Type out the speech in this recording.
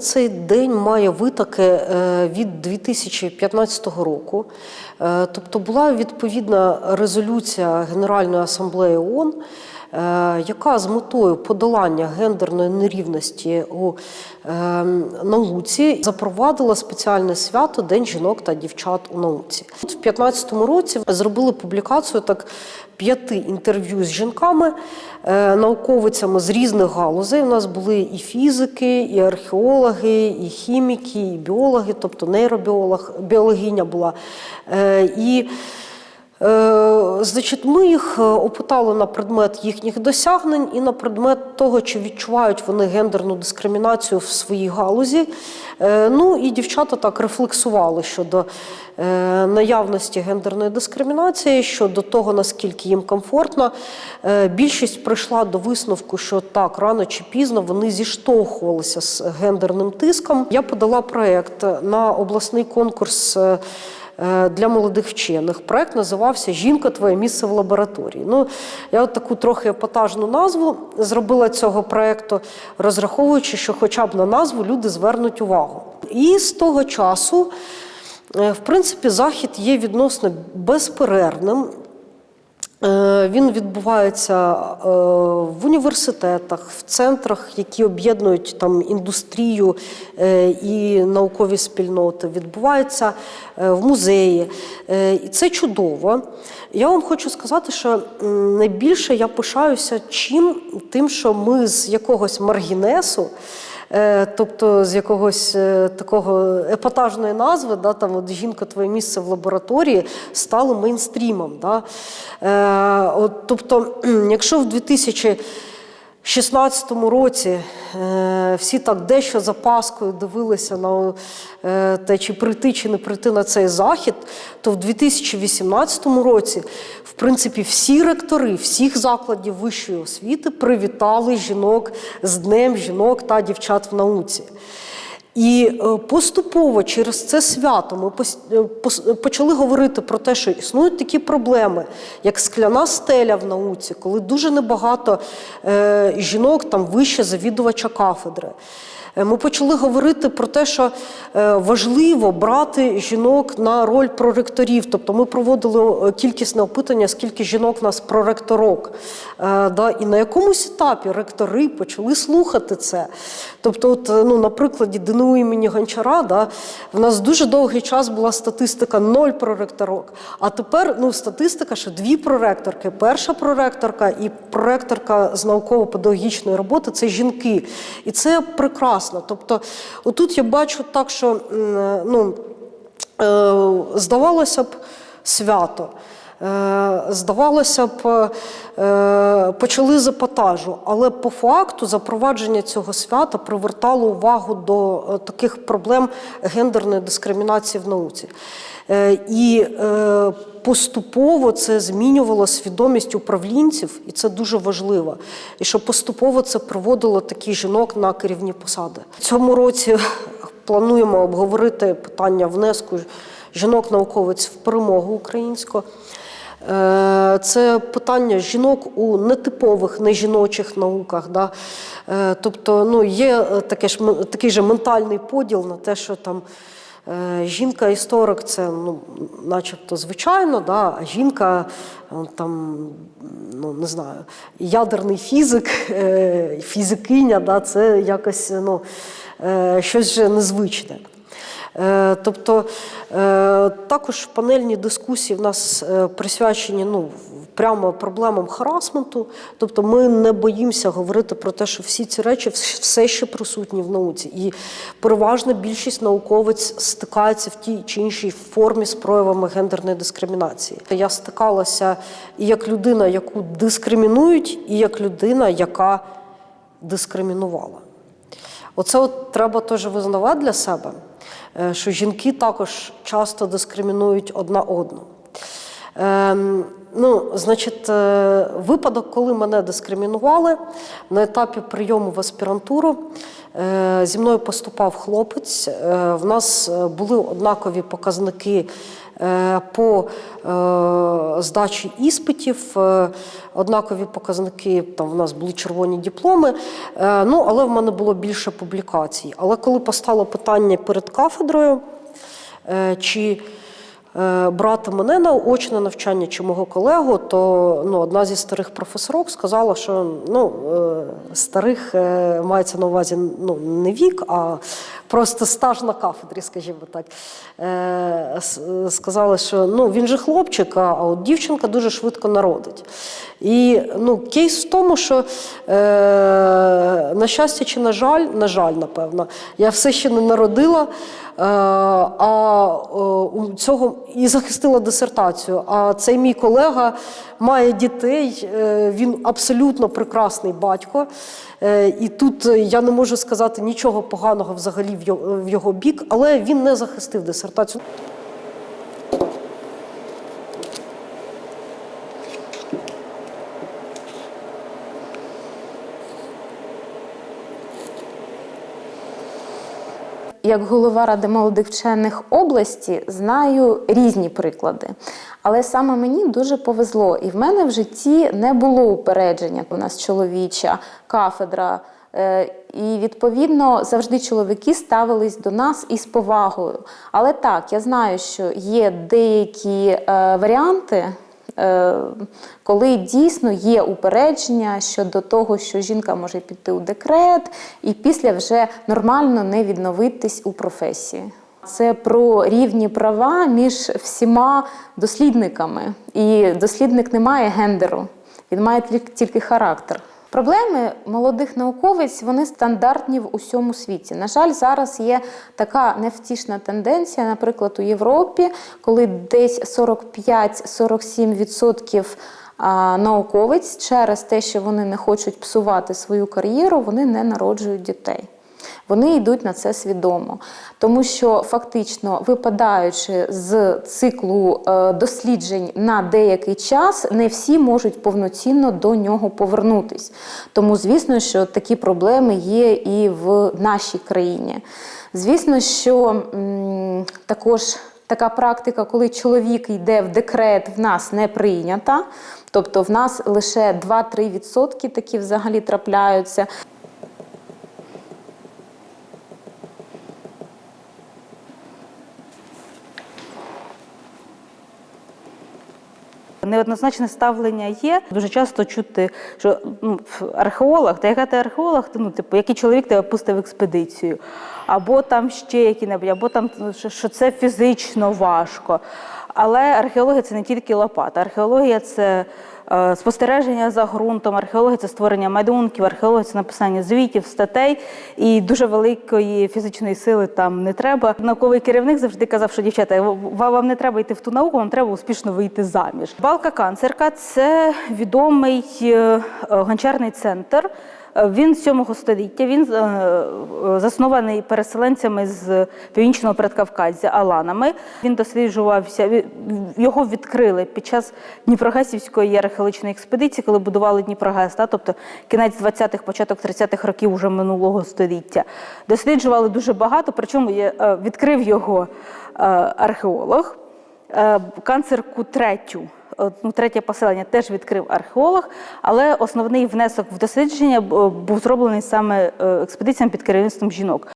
Цей день має витоки е, від 2015 року. Е, Тобто була відповідна резолюція Генеральної асамблеї ООН, яка з метою подолання гендерної нерівності у е, науці запровадила спеціальне свято День жінок та дівчат у науці. В 2015 році зробили публікацію так п'яти інтерв'ю з жінками, е, науковицями з різних галузей. У нас були і фізики, і археологи, і хіміки, і біологи, тобто нейробіолог, біологиня була. Е, І Е, Значить, ми їх е, опитали на предмет їхніх досягнень і на предмет того, чи відчувають вони гендерну дискримінацію в своїй галузі. Е, Ну і дівчата так рефлексували щодо е, наявності гендерної дискримінації, щодо того, наскільки їм комфортно. Е, Більшість прийшла до висновку, що так, рано чи пізно вони зіштовхувалися з гендерним тиском. Я подала проєкт на обласний конкурс. Е, для молодих вчених. Проект називався Жінка, твоє місце в лабораторії. Ну, я от таку трохи епатажну назву зробила цього проекту, розраховуючи, що хоча б на назву люди звернуть увагу. І з того часу, е, в принципі, захід є відносно безперервним. Е, Він відбувається е, в університетах, в центрах, які об'єднують там індустрію е, і наукові спільноти. Відбувається в музеї. І це чудово. Я вам хочу сказати, що найбільше я пишаюся чим тим, що ми з якогось маргінесу. Е, Тобто з якогось е, такого епатажної назви, да, там от жінка, твоє місце в лабораторії стало мейнстрімом. Да. Е, от, тобто, якщо в 2016 році е, всі так дещо за паскою дивилися на е, те, чи прийти, чи не прийти на цей захід, то в 2018 році, в принципі, всі ректори всіх закладів вищої освіти привітали жінок з Днем жінок та дівчат в науці. І е, поступово через це свято ми е, пос- почали говорити про те, що існують такі проблеми, як скляна стеля в науці, коли дуже небагато е, жінок там вище завідувача кафедри. Е, Ми почали говорити про те, що е, важливо брати жінок на роль проректорів. Тобто ми проводили е, кількісне опитання, скільки жінок у нас проректорок. Е, І на якомусь етапі ректори почали слухати це. Тобто, от, е, ну, на прикладі ДНУ імені Гончара, да, в нас дуже довгий час була статистика ноль проректорок. А тепер ну, статистика, що дві проректорки. Перша проректорка і проректорка з науково-педагогічної роботи це жінки. І це прекрасно. Тобто, отут я бачу так, що ну, е, здавалося б, свято. Е, Здавалося б, е, почали з епатажу, але по факту запровадження цього свята привертало увагу до е, таких проблем гендерної дискримінації в науці. І поступово це змінювало свідомість управлінців, і це дуже важливо. І що поступово це приводило таких жінок на керівні посади. Цьому році плануємо обговорити питання внеску жінок-науковиць в перемогу українську. Е, Це питання жінок у нетипових, нежіночих науках. Да? Е, Тобто ну, є е, таке ж, такий же ментальний поділ на те, що там жінка-історик це ну, начебто звичайно, да? а жінка там, ну, не знаю, ядерний фізик, фізикиня, да? це якось ну, щось же незвичне. Е, Тобто е, також панельні дискусії в нас е, присвячені ну, прямо проблемам харасменту. Тобто ми не боїмося говорити про те, що всі ці речі все ще присутні в науці. І переважна більшість науковиць стикається в тій чи іншій формі з проявами гендерної дискримінації. Я стикалася і як людина, яку дискримінують, і як людина, яка дискримінувала. Оце от треба теж визнавати для себе, що жінки також часто дискримінують одна одну. Ем, ну, значить, е, випадок, коли мене дискримінували на етапі прийому в аспірантуру, е, зі мною поступав хлопець. Е, в нас е, були однакові показники е, по е, здачі іспитів, е, однакові показники. Там в нас були червоні дипломи. Е, Ну, але в мене було більше публікацій. Але коли постало питання перед кафедрою, е, чи е, брати мене на очне навчання чи мого колегу, то ну, одна зі старих професорок сказала, що ну, е, старих е, мається на увазі ну, не вік, а просто стаж на кафедрі, скажімо так. Е, с- Сказали, що ну, він же хлопчик, а от дівчинка дуже швидко народить. І ну, кейс в тому, що е, на щастя чи на жаль, на жаль, напевно, я все ще не народила. Е, а е, у цього і захистила дисертацію. А цей мій колега має дітей, е, він абсолютно прекрасний батько. Е, І тут я не можу сказати нічого поганого взагалі в його бік, але він не захистив дисертацію. Як голова Ради молодих вчених області знаю різні приклади. Але саме мені дуже повезло, і в мене в житті не було упередження. У нас чоловіча кафедра. е, І відповідно завжди чоловіки ставились до нас із повагою. Але так, я знаю, що є деякі е, варіанти, коли дійсно є упередження щодо того, що жінка може піти у декрет і після вже нормально не відновитись у професії. Це про рівні права між всіма дослідниками. І дослідник не має гендеру, він має тільки- тільки характер. Проблеми молодих науковиць вони стандартні в усьому світі. На жаль, зараз є така невтішна тенденція, наприклад, у Європі, коли десь 45-47% а, науковиць через те, що вони не хочуть псувати свою кар'єру, вони не народжують дітей. Вони йдуть на це свідомо, тому що фактично, випадаючи з циклу е, досліджень на деякий час, не всі можуть повноцінно до нього повернутись. Тому, звісно, що такі проблеми є і в нашій країні. Звісно, що також така практика, коли чоловік йде в декрет, в нас не прийнята. Тобто в нас лише 2-3% такі взагалі трапляються. Неоднозначне ставлення є. Дуже часто чути, що ну, археолог, та яка ти археолог, ти, ну, типу, який чоловік тебе пустив в експедицію, або там ще які-небудь, або там ну, що, це фізично важко. Але археологія це не тільки лопата. Археологія це спостереження за ґрунтом, археологія це створення малюнків, археологія це написання звітів, статей. І дуже великої фізичної сили там не треба. Науковий керівник завжди казав, що дівчата, вам не треба йти в ту науку, вам треба успішно вийти заміж. Балка канцерка це відомий е, е, гончарний центр. Е, Він з 7 століття, він е, е, заснований переселенцями з північного Предкавказя, Аланами. Він досліджувався, його відкрили під час Дніпрогесівської археологічної експедиції, коли будували Дніпрогес, та, тобто кінець 20-х, початок 30-х років уже минулого століття. Досліджували дуже багато, причому відкрив його археолог. Канцерку третю, ну, третє поселення теж відкрив археолог, але основний внесок в дослідження був зроблений саме е, експедиціям під керівництвом жінок.